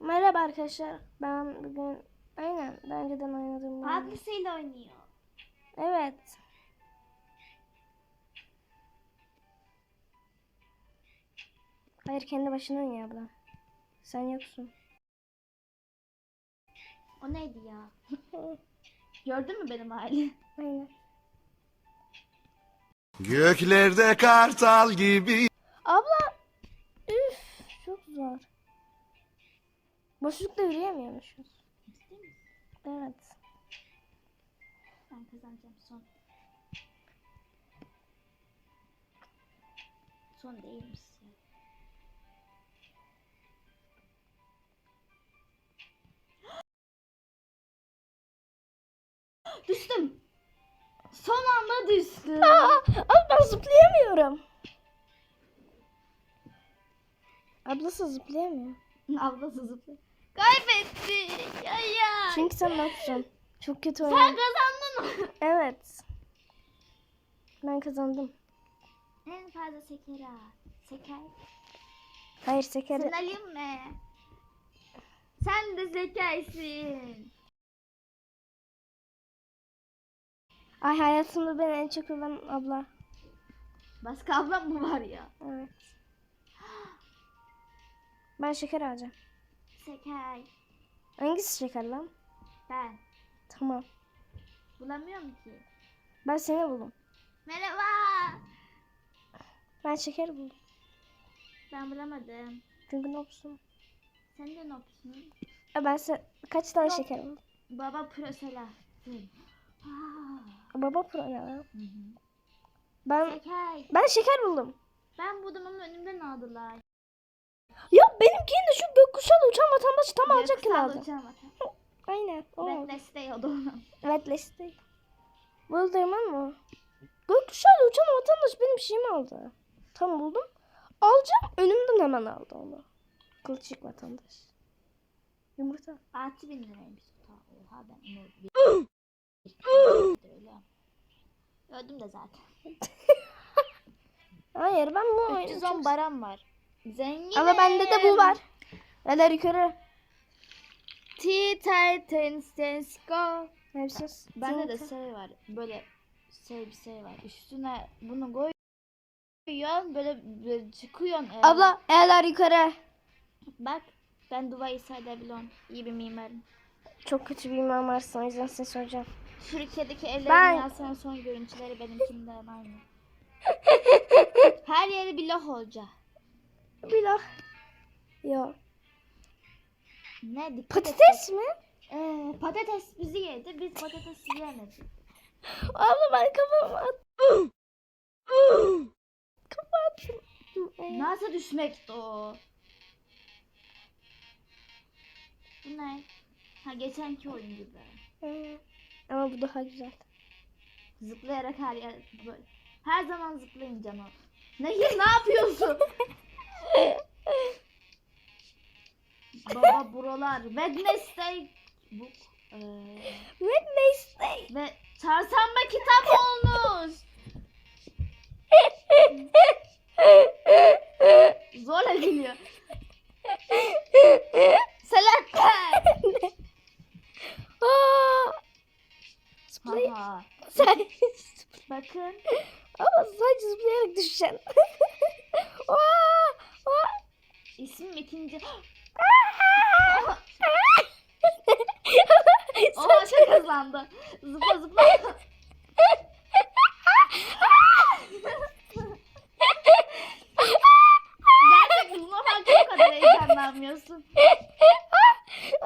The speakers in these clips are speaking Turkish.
Merhaba arkadaşlar. Ben bugün aynen daha önceden oynadığım. Ablasıyla oynuyor. Evet. Hayır kendi başına oynuyor abla. Sen yoksun. O neydi ya? Gördün mü benim hali? Aynen. Göklerde kartal gibi Abla. Üf çok zor. Boşlukta yürüyemiyormuşuz. Evet. Ben kazanacağım son. Son değil misin? Düştüm. Son anda düştüm. Aa, abi ben zıplayamıyorum. Ablası zıplayamıyor. Ablası zıplıyor. Kaybetti. Ya ya. Çünkü sen yoksun. Çok kötü Sen oynadın. kazandın mı? Evet. Ben kazandım. En fazla seker ha. Seker. Hayır şeker. Sen alayım mı? Sen de zekersin. Ay hayatımda beni en çok öven abla. Başka ablam mı var ya? Evet. Ben şeker alacağım. Seker. Hangisi şeker lan? Ben. Tamam. Bulamıyorum ki. Ben seni buldum. Merhaba. Ben şeker buldum. Ben bulamadım. Çünkü ne olsun? Sen de yapıyorsun? E ben se- kaç tane Yok. şeker buldum? Baba prosela. Aa. Baba pro ne lan? Ben Seker. ben şeker buldum. Ben buldum ama önümden aldılar. Ya benimkini de şu gökkuşağı uçan vatandaş tam alacakken Göksel aldı. Aynen. O oldu. Beklesteydi onu. Evet liste. Buldum mı? Gökkuşağı uçan vatandaş benim şeyimi aldı. Tam buldum. Alacağım önümden hemen aldı onu. Kılçık vatandaş. Yumurta. Altı bin liraymış. Oha ben onu. Gördüm de zaten. Hayır ben bu oyunu 310 çok... baram var. Zengin. Ama bende de bu var. Neler yukarı. Titans Dance Go. Hepsi. Bende de şey var. Böyle şey bir şey var. Üstüne bunu koyuyorsun böyle, böyle çıkıyorsun. Ee, Abla eller yukarı. Bak ben Dubai sayabiliyorum. İyi bir mimarım. Çok kötü bir imam varsın o yüzden size soracağım. Türkiye'deki evlerin Ben- yansıyan son görüntüleri benimkinden aynı. Her yeri bir loh olacak. Bir daha. Yok. Ne Patates mi? Ee, patates bizi yedi. Biz patates yiyemedik. Abla ben kafamı at. Kapattım. Nasıl düşmekti o? Bu ne? Ha geçenki oyun gibi. ee, Ama bu daha güzel. Zıplayarak her yer böyle. Her zaman zıplayın canım. Nehir ne yapıyorsun? Baba buralar. Wednesday book. Ee, Wednesday. ve çarşamba kitap olmuş. Zorla geliyor. Selahattin. Haha. Sen... Bakın. Ama sadece zıplayarak düşeceksin. Aa! İsmim ikinci. Oha çok hızlandı. Zıpla zıpla. Gerçekten buna farklı o kadar heyecanlanmıyorsun. Sen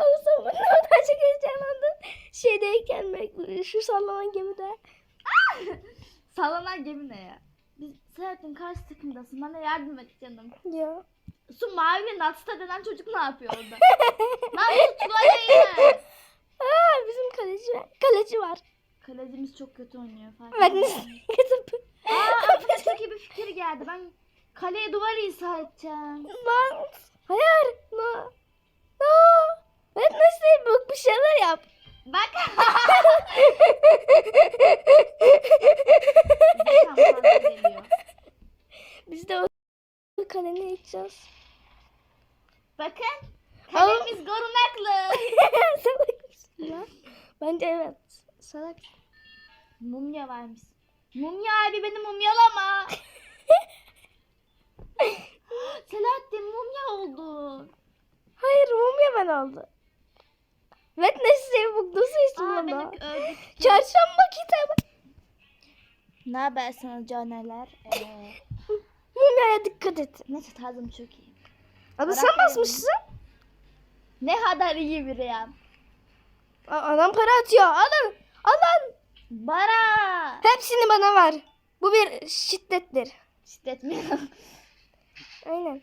bana daha çok heyecanlandın. Şeydeyken şu sallanan gemide. Sallanan gemi ne ya? Biz Selahattin karşı takımdasın. Bana yardım et canım. Ya. Su mavi Natsta denen çocuk ne yapıyor orada? Tut voleyi. Aa, bizim kaleci var. Kaleci var. Kalecimiz çok kötü oynuyor fark Ben kötü. Aa iyi bir fikir geldi. Ben kaleye duvar inşa edeceğim. Lan. Hayır. No. No. Ben nasıl bu bir şeyler yap. Bak. Biz de o kaleni içeceğiz. Bakın. Kalemiz korunaklı? Salak mısın ya? Bence evet. Salak. Mumya varmış. Mumya abi beni mumyalama. Selahattin mumya oldun. Hayır mumya ben oldu. Wednesday bu nasıl isim Aa lan beni o? öldük. Çarşamba kitabı. Ne haber sana caneler? Ee, Mumyaya dikkat et. neyse tadım çok iyi. Bırak sen basmışsın. Ne kadar iyi bir ya. A- Adam para atıyor. Alın. Alın. Bara. Hepsini bana ver. Bu bir şiddettir. Şiddet mi? Aynen.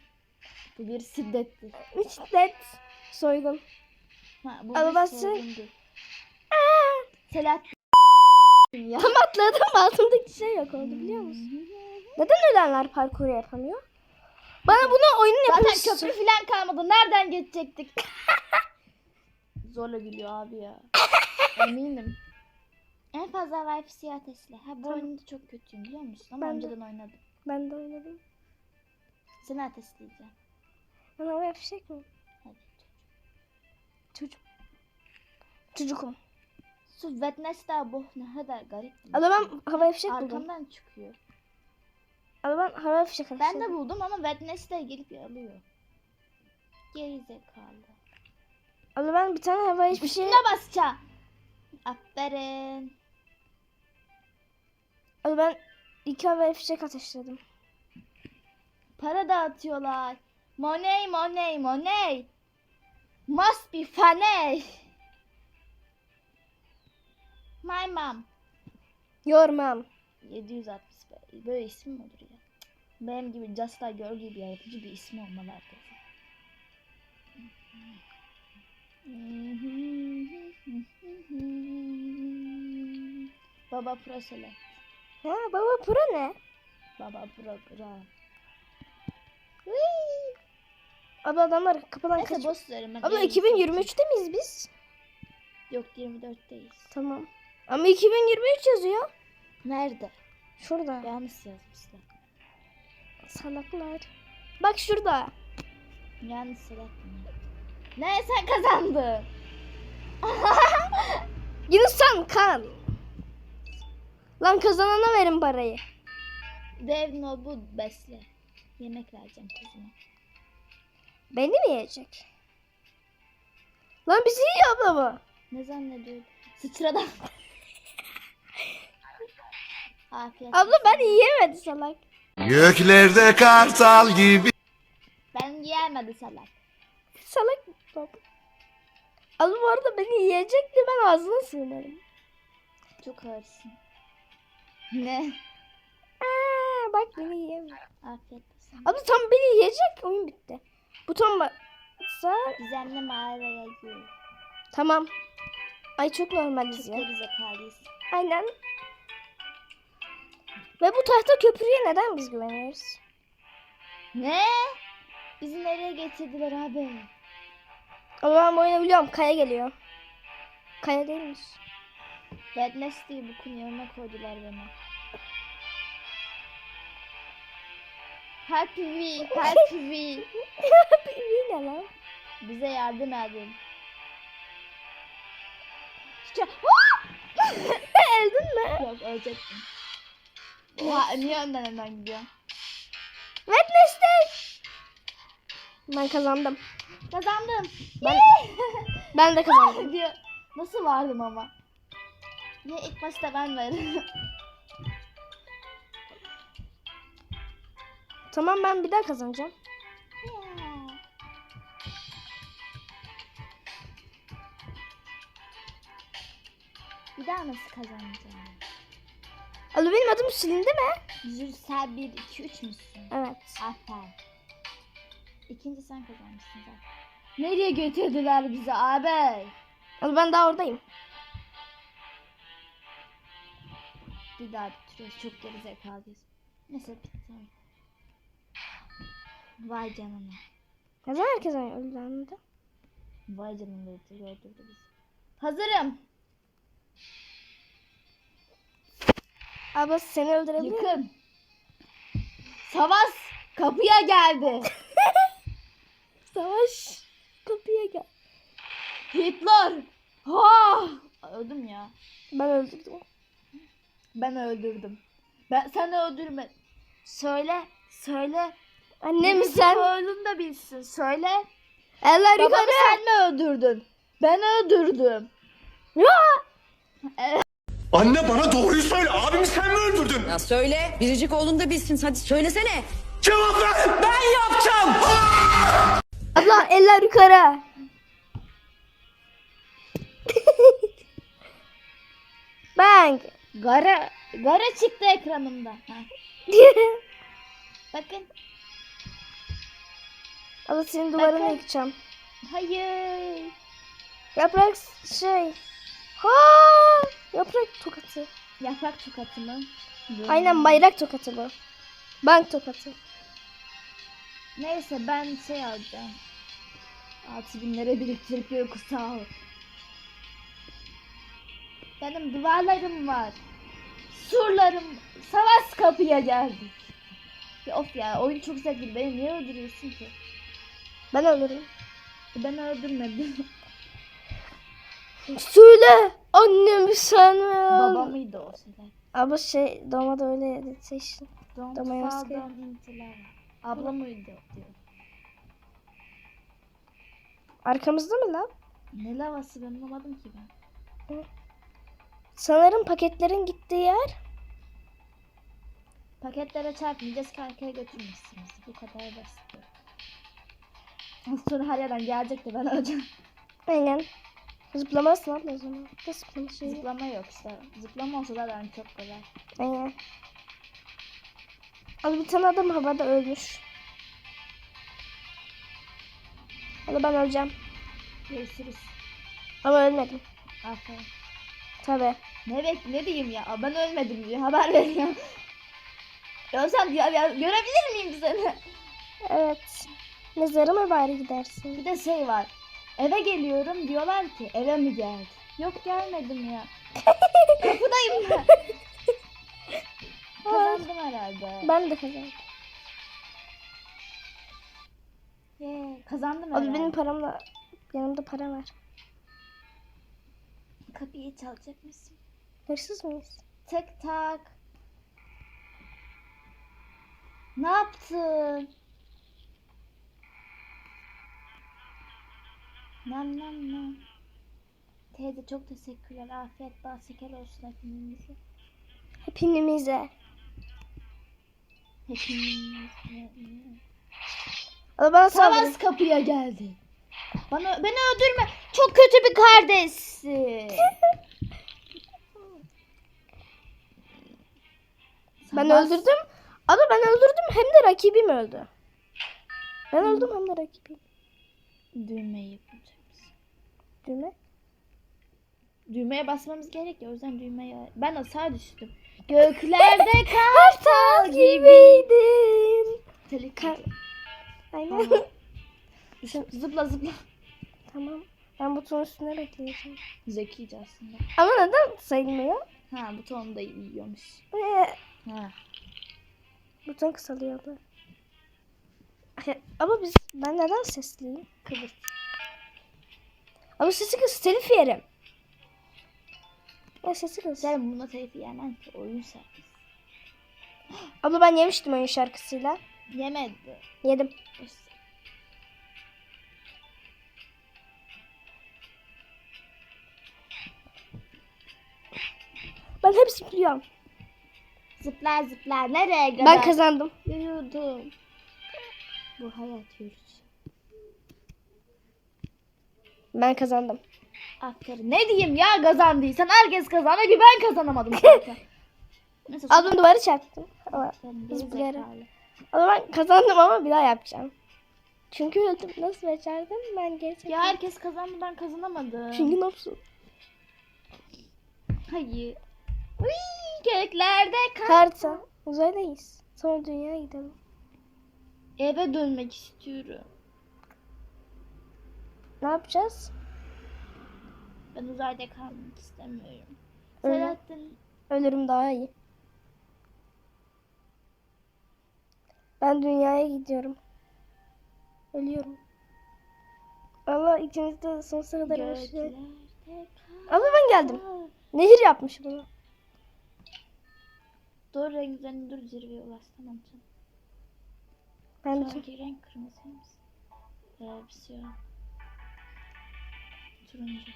bu bir şiddettir. Şiddet. Soygun. Ha, bu. Aa, Selahattin ya. tam atladım altımdaki şey yok oldu biliyor musun? Neden ölenler parkur yapamıyor? Bana bunu oyunun Zaten yapımcısı. köprü falan kalmadı. Nereden geçecektik? Zorla gülüyor abi ya. Eminim. En fazla Wi-Fi siyah Tesla. Ha bu Tamam. oyunda çok kötüyüm biliyor musun? Ama Ben de. önceden oynadım. Ben de oynadım. Seni ateşleyeceğim. Bana havaya fişek mi? Çocuk. Çocukum. Su Wednesday bu ne kadar garip. Ama ben havaya fişek buldum. Arkamdan çıkıyor. Ama ben havaya fişek Ben de buldum ama Wednesday gelip alıyor. Geri zekalı. Ama ben bir tane havaya fişek... Üstüne basacağım. Aferin. Ama ben iki havaya fişek ateşledim. Para dağıtıyorlar. Money, money, money. Must be funny. My mom. Yormam. 765. Böyle isim mi olur ya? Benim gibi Just Like Girl gibi yaratıcı bir ismi olmalı herkesin. Baba Pro Select. Ha baba pura ne? Baba Pro Pro. Abla adamlar kapıdan Neyse kaç. boş ben. Abla iyi 2023'te miyiz biz? Yok 24'teyiz. Tamam. Ama 2023 yazıyor. Nerede? Şurada. Yanlış yazmışlar. Salaklar. Bak şurada. Yanlış Selahattin. Ne sen kazandın? Yunus'tan kan. Lan kazanana verin parayı. Dev no bu besle. Yemek vereceğim kızıma. Beni mi yiyecek? Lan bizi yiyor abla. Ne zannediyor? Sıçradan. Afiyet Abla ben yiyemedi salak. Göklerde kartal gibi Ben yiyemedi salak. Salak baba. Abla bu arada beni yiyecekti ben ağzına sığınırım. Çok ağırsın. Ne? Aa, bak beni yiyemiyor. Afiyet olsun. Abla tam beni yiyecek oyun bitti. Buton bassa Gizemli mağaraya gir. tamam. Ay çok normaliz Çok ya. zekalıyız. Aynen. Ve bu tahta köprüye neden biz güveniyoruz? Ne? Bizi nereye getirdiler abi? Ama ben bu oyunu biliyorum. Kaya geliyor. Kaya değilmiş. Wednesday bukun yanına koydular beni. Happy we, happy we. İyi ne lan? Bize yardım edin. Öldün mü? Yok ölecektim. Oha niye önden önden gidiyor? Wednesday. Ben kazandım. Kazandım. Ben, ben de kazandım. diyor. Nasıl vardım ama? Niye ilk başta ben varım? Tamam ben bir daha kazanacağım. Bir daha nasıl kazanacağım? Alo benim adım silindi mi? Zülsel 1, 2, 3 müsün? Evet. Aferin. İkinci sen kazanmışsın zaten. Nereye götürdüler bizi abi? Alo ben daha oradayım. Bir daha bitiriyoruz. Çok geri zekalıyız. Neyse bitti. Vay canına. Neden herkes öldü anladı? Vay canına öldürdü öldürdü bizi. Hazırım. Abla seni öldürebilir miyim? Yıkın. Savaş kapıya geldi. Savaş kapıya gel. Hitler. Ha! Öldüm ya. Ben öldürdüm. Ben öldürdüm. Ben seni öldürme. Söyle. Söyle. Annem Birisi sen. Oğlum da bilsin. Söyle. Eller Babamı yukarı. sen mi öldürdün? Ben öldürdüm. Ya. Anne bana doğruyu söyle. Abimi sen mi öldürdün? Ya söyle. Biricik oğlun da bilsin. Hadi söylesene. Cevap ver. Ben yapacağım. Abla eller yukarı. Bang. Gara, gara çıktı ekranımda. Bakın. Abla senin duvarını Bakın. yıkacağım. Hayır. Yaprak şey. Ha! Yaprak tokatı. Yaprak tokatı mı? Aynen bayrak tokatı bu. Bank tokatı. Neyse ben şey alacağım. 6000 lira biriktirip yok sağ ol. Benim duvarlarım var. Surlarım savaş kapıya geldi. Ya of ya oyun çok zevkli. Beni niye öldürüyorsun ki? Ben ölürüm. Ben öldürmedim. Söyle. Annem sen mi? Baba mıydı o şeyler? Abla şey doğmada öyle dedi işte. İnto lava. Abla mıydı diyor. Arkamızda mı lan? Ne lavası ben anlamadım ki ben. Sanırım paketlerin gittiği yer. Paketlere çarpmayacağız ki arkaya götürmüşsünüz. Bu kadar basit. Sonra her yerden gelecek de ben öleceğim. Aynen. Zıplamazsın abla o zaman. Ne zıplama şeyi? Zıplama yok işte. Zıplama olsa da ben çok kolay. Aynen. Abi bir tane adam havada ölmüş. Ama ben öleceğim. Görüşürüz. Ama ölmedim. Aferin. Tabi. Ne bek ne diyeyim ya? Ben ölmedim diye haber veriyor. ya sen ya, ya, görebilir miyim seni? Evet. Mezara mı bari gidersin? Bir de şey var. Eve geliyorum diyorlar ki eve mi geldin? Yok gelmedim ya. Kapıdayım ben. Kazandım herhalde. Ben de kazandım. Yee, kazandım Abi herhalde. benim paramla yanımda para var. Kapıyı çalacak mısın? Hırsız mıyız? Tek tak. Ne yaptın? Nam nam nam. Teyze çok teşekkürler. Afiyet bal şeker olsun hepimize. Hepimize. Hepimize. Ama bana saldırın. Savaş kapıya geldi. Bana beni öldürme. Çok kötü bir kardeşsin. Ben Savaş- öldürdüm. Ama ben öldürdüm hem de rakibim öldü. Ben öldüm hem de rakibim. Düğmeyi yapacaksın. Düğme. Düğmeye basmamız gerek ya o yüzden düğmeye... Ben aşağı düştüm. Göklerde Kartal gibiydin. Kar- Aynen. Zıpla zıpla. tamam. Ben butonun üstünde bekleyeceğim. Zekice aslında. Ama neden sayılmıyor? Ha buton da yiyormuş. Ee, Ha. buton kısalıyor abla. Ama biz ben neden sesliyim? Kıvırt. Ama sesi kız telif yerim. Ya sesi kız. Sen buna telif yemem ki oyun servis. Abla ben yemiştim oyun şarkısıyla. Yemedi. Yedim. Ben hep zıplıyorum. Zıplar zıplar nereye kadar? Ben kazandım. Yürüdüm. Bu hayat yürüyüşü. Ben kazandım. Aferin. Ne diyeyim ya kazandıysan herkes kazandı bir ben kazanamadım. Neyse, duvarı çarptım. Ama, zekalı. ama ben kazandım ama bir daha yapacağım. Çünkü öldüm. Nasıl becerdim? Ben gerçekten. Ya herkes kazandı ben kazanamadım. Çünkü nasıl? Hayır. Uy, göklerde kar. Karta. Uzaydayız. Sonra dünyaya gidelim. Eve dönmek istiyorum. Ne yapacağız? Ben uzayda kalmak istemiyorum. Öyle. Selahattin Ölürüm daha iyi. Ben dünyaya gidiyorum. Ölüyorum. Ama Abla ikiniz de son sırada bir şey. Abla ben geldim. Nehir yapmış bunu. Doğru renk üzerine dur zirveye ulaş tamam canım. Ben de renk kırmızıymış. Ee, bir siyah. Turuncu.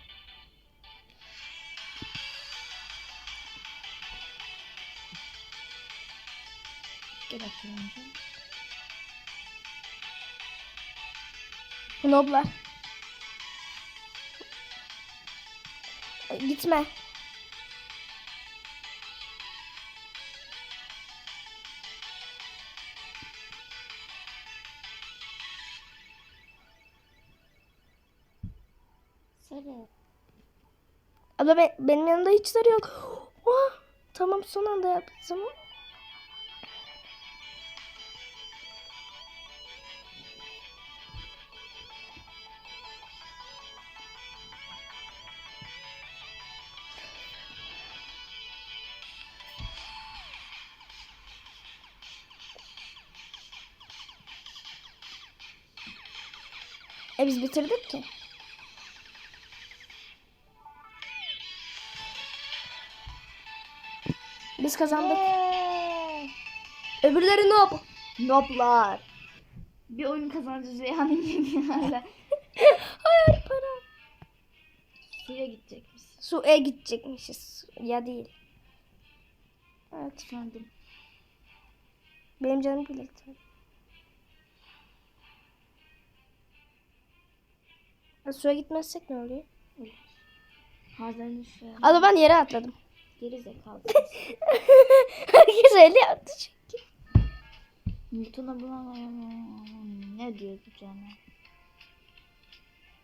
Gel turuncu. Noblar. Gitme. Sarı. Abla be- benim yanımda hiç sarı yok. Oh, tamam son anda yaptım. E biz bitirdik ki. Biz kazandık. Öbürleri yap? Noplar. Bir oyun kazanacağız Reyhan'ın hala. Hayır para. Suya gidecekmiş. Suya gidecekmişiz. Ya değil. Evet. Efendim. Benim canım birlikte. Ya Suya gitmezsek ne oluyor? An. Abla ben yere atladım. Geri zekalı. Herkes öyle yaptı çünkü. Newton'a bulamıyorum. Ne diyor bu cana?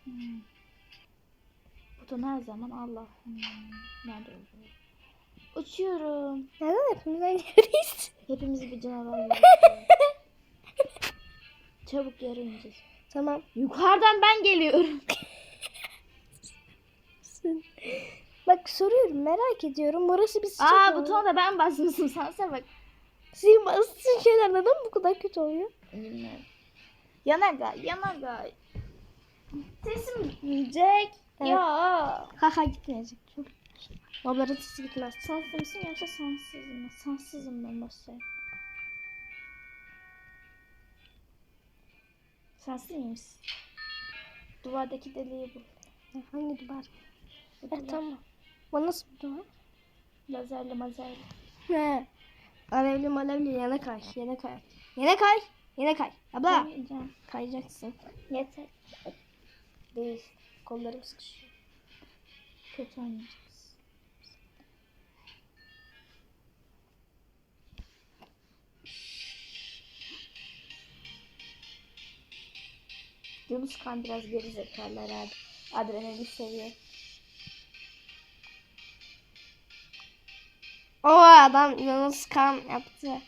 Hmm. Buton her zaman Allah. Hmm. Nerede oluyor? Uçuyorum. Neden hepimiz aynı yereyiz? Hepimiz bir canavar gibi. Çabuk yere ineceğiz. Tamam. Yukarıdan ben geliyorum. Bak soruyorum merak ediyorum. Burası bir sıcak Aa mı? butona da ben basmışım. Sansa bak. Sizin bastığın şeyler neden bu kadar kötü oluyor? Bilmiyorum. Yanaga, yanaga. Sesim gitmeyecek. Evet. Ya. Ha ha gitmeyecek. Babaların sesi gitmez. Sansız mısın yoksa sansız mı? Sansızım ben basayım. Sansız mıyız? Duvardaki deliği bu. Ya, Hangi duvar? Evet tamam. Bu nasıl bir duvar? Lazerli mazerli. He. Alevli malevli yana kay. Yana kay. Yana kay. Yana kay. Abla. Koyacağım. Kayacaksın. Yeter. Değil. Kollarım sıkışıyor. Kötü oynayacağız. Yunus kan biraz geri zekalı herhalde. Adrenalin seviyor. O adam Yunus kan yaptı.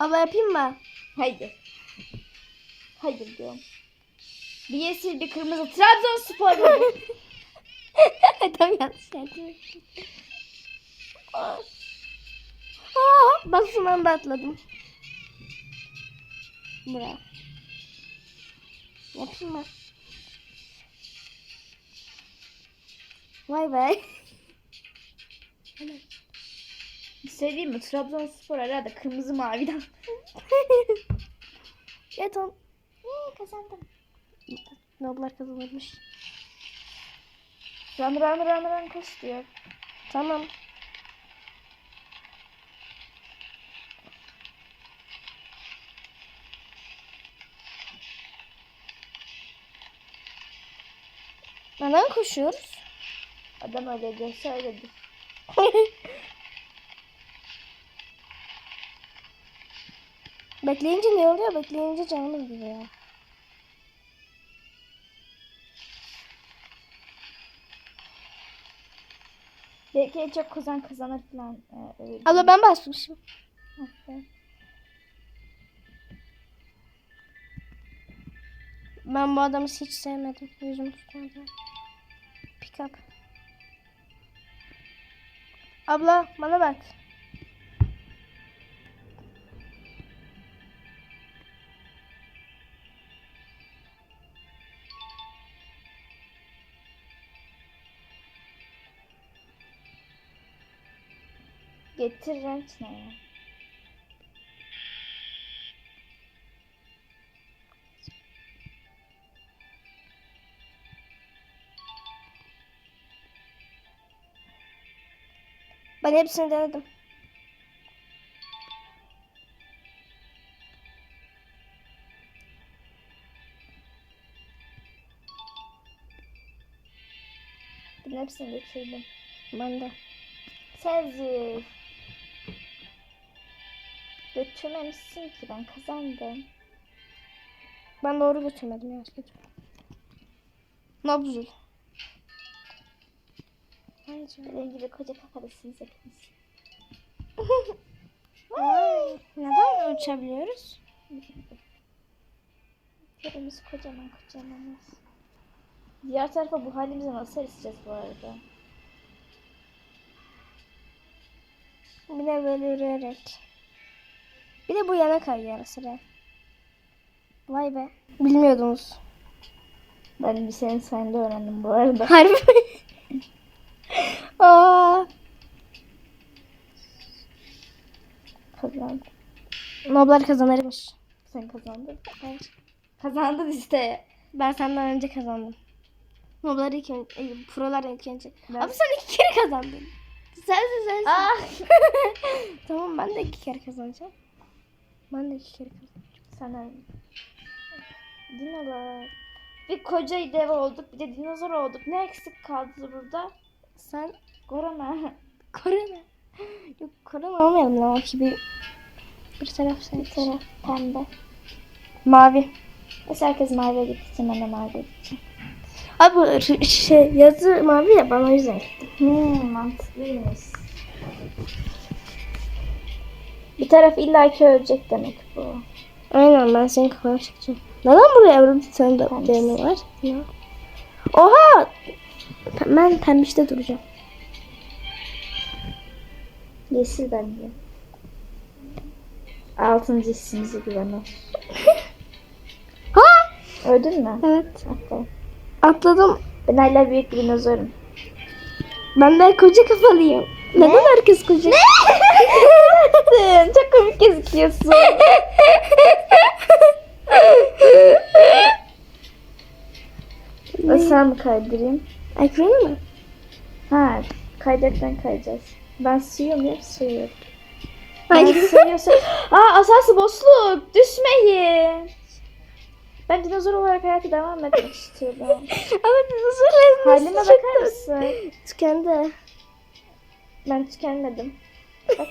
Abla yapayım mı? Haydi. Hayır diyorum. Bir yeşil bir kırmızı Trabzonspor bu. Tam yanlış yaptım. Aa, basın anda atladım. Bravo. Yapayım mı? Vay. Bir şey diyeyim mi? Trabzonspor herhalde kırmızı maviden. ya tamam. Eee kazandım. Noblar kazanırmış. Run run run run koş diyor. Tamam. Neden koşuyoruz? Adam öyle diyor söyledim. Bekleyince ne oluyor? Bekleyince canımız gidiyor. Belki çok kazan kazanır falan. Ee, Abla ben basmışım. Aferin. Ben bu adamı hiç sevmedim. Yüzüm tutmadı. Pick up. Abla bana bak. Getir renk ne ya? Ben hepsini denedim. Ben hepsini getirdim. Ben de. Sezi. Götürmemişsin ki ben kazandım. Ben doğru götürmedim ya. götürmedim. Nabzul. Dediğim gibi koca kafalısınız hepiniz. Neden uçabiliyoruz? Yerimiz kocaman kocaman. Diğer tarafa bu halimize nasıl erişeceğiz bu arada? Bir de böyle yürüyerek. Bir de bu yana kayıyor ara sıra. Vay be. Bilmiyordunuz. Ben bir senin sayende öğrendim bu arada. Harbi? Aa, Kazandım. Noblar kazanırmış. Sen kazandın. Hayır. Kazandın işte. Ben senden önce kazandım. Noblar ilk önce, e, prolar ilk önce. Ben- Abi sen iki kere kazandın. Sensin sensin. Ah! tamam ben de iki kere kazanacağım. Ben de iki kere kazanacağım. Sana dinolar. Bir koca dev olduk, bir de dinozor olduk. Ne eksik kaldı burada? Sen Korona. korona. Yok korona olmayalım lan. Ki bir, bir taraf sen. Bir taraf pembe. Mavi. Mesela herkes maviye gitsin, ben de maviye gideceğim. Abi şey yazı mavi ya bana o yüzden gittim. Hmm, mantıklıymış. Bir taraf illaki ölecek demek bu. Aynen ben senin kafana çekeceğim. Neden buraya evrim senin de var? Ya. Oha! Ben pembişte duracağım. Yeşil bence. Altıncı hissimizi güvene. Ha! Öldün mü? Evet. Aferin. Atladım. Ben hala büyük bir dinozorum. Ben de koca kafalıyım. Neden herkes koca? Sen çok komik gözüküyorsun. Sen mi kaydırayım? Ekranı mı? Ha, kaydıraktan kayacağız. Ben suyuyorum hep suyuyorum. Ay. Ben suyuyorsam... Aa asası boşluk. Düşmeyin. Ben dinozor olarak hayata devam etmek istiyorum. Ama dinozorların Halime nasıl bakar mısın? Tükendi. Ben tükenmedim.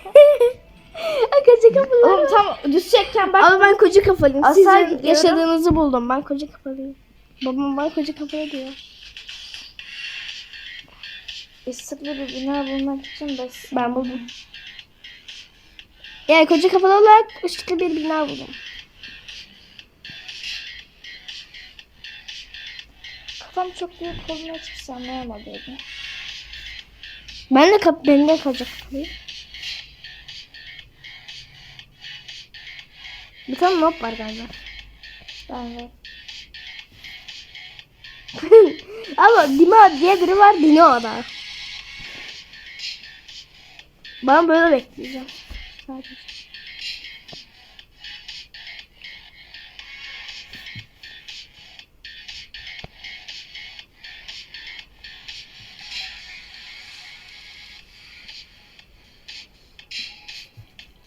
Koca kafalı. Oğlum tam düşecekken bak. Ama ben koca kafalıyım. Sizin yaşadığınızı buldum. Ben koca kafalıyım. Babam bana koca kafalı diyor. Isıklı bir bina bulmak için basın. Ben buldum. Yani koca kafalı olarak ışıklı bir bina buldum. Kafam çok büyük olduğunu hiçbir şey anlayamadıydım. Ben de kap ben de koca kafalıyım. Bir tane mob var galiba. Ben de. Ama Dima diye biri var Dino da. Ben böyle bekleyeceğim.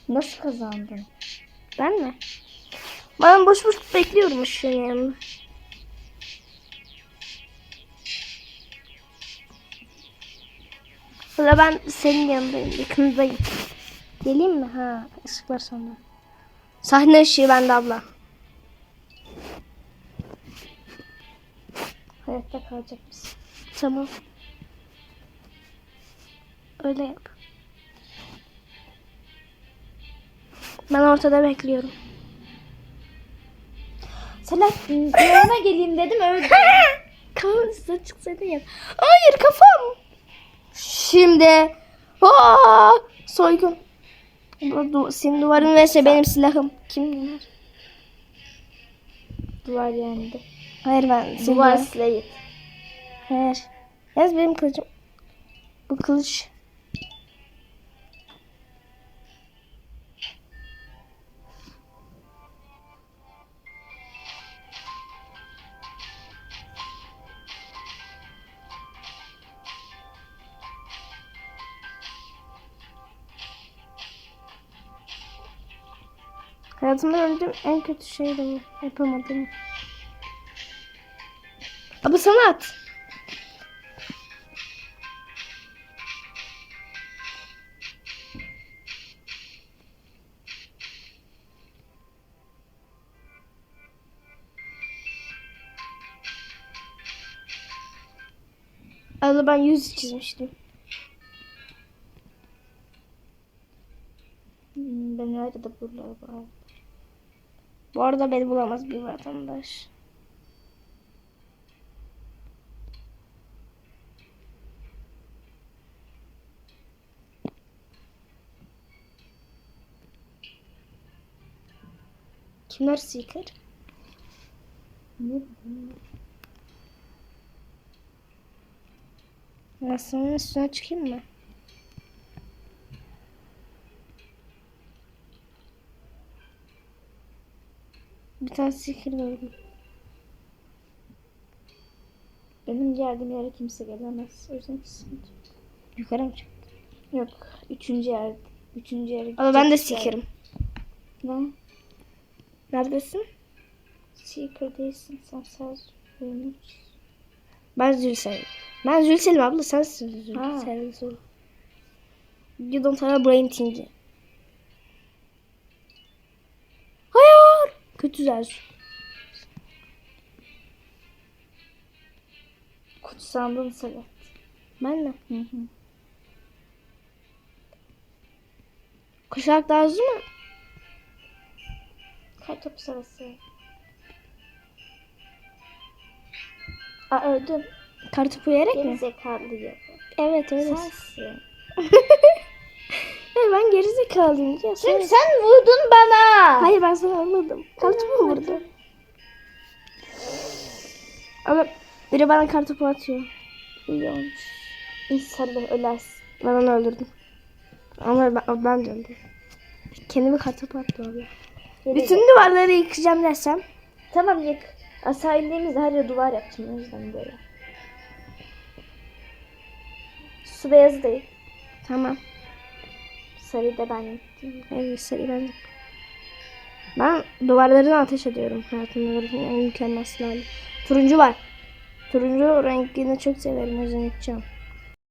Nasıl kazandın? Ben mi? Ben boş boş bekliyorum şu yanında. Valla ben senin yanındayım, yakındayım. Geleyim mi? Ha, ışıklar sonra. Sahne ışığı bende abla. Hayatta kalacak mısın? Tamam. Öyle yap. Ben ortada bekliyorum. Selahattin yanına geleyim dedim öldü. Kafam üstüne çıksaydı ya. Hayır kafam. Şimdi. Aa, soygun. Du- senin duvarın vs benim silahım. Kim bunlar? Duvar yendi. Hayır ben. Duvar Slate. Hayır. Yaz benim kılıcım. Bu kılıç. Hayatımda gördüğüm en kötü şeydi bu. Yapamadım. Abi sana at. Abla ben yüz çizmiştim. Hmm, ben nerede de buralar var. Bu arada beni bulamaz bir vatandaş. Kimler seeker? Sana üstüne çıkayım mı? Seeker gördüm. Benim geldiğim yere kimse gelemez. O yüzden sıkıntı. Yukarı mı çık? Yok. Üçüncü yer. Üçüncü yere Ama ben de yer. Ne? Neredesin? Seeker değilsin sen sadece. Ben Zülsel. Ben Zülsel'im abla sensin. Zülsel. You don't have a brain tingi. Zerzu. Kutsandın Salat. Ben mi? Hı hı. Kuşak Darzu mu? Kartopu sarısı. Aa öldüm. Kartopu yiyerek Geri mi? zekalı ya. Evet öyle. Sensin. Hayır, ben geri zekalıyım ya. Sen, Sen... vurdun bana. Hayır ben sana anladım. Kartopu vurdu? Ama biri bana kartopu atıyor. İyi olmuş. İnşallah ölersin. Ben onu öldürdüm. Ama ben, ben de öldürdüm. Kendimi kartopu abla. Geri Bütün duvarları yıkacağım desem. Tamam yık. Aşağı indiğimizde her yere duvar yaptım o yüzden böyle. Su beyazı değil. Tamam. Sarıyı da ben. Evet seri ben. Ben duvarlarını ateş ediyorum. Hayatımda gördüğüm en mükemmel silahı. Turuncu var. Turuncu rengini çok severim. O yüzden yapacağım.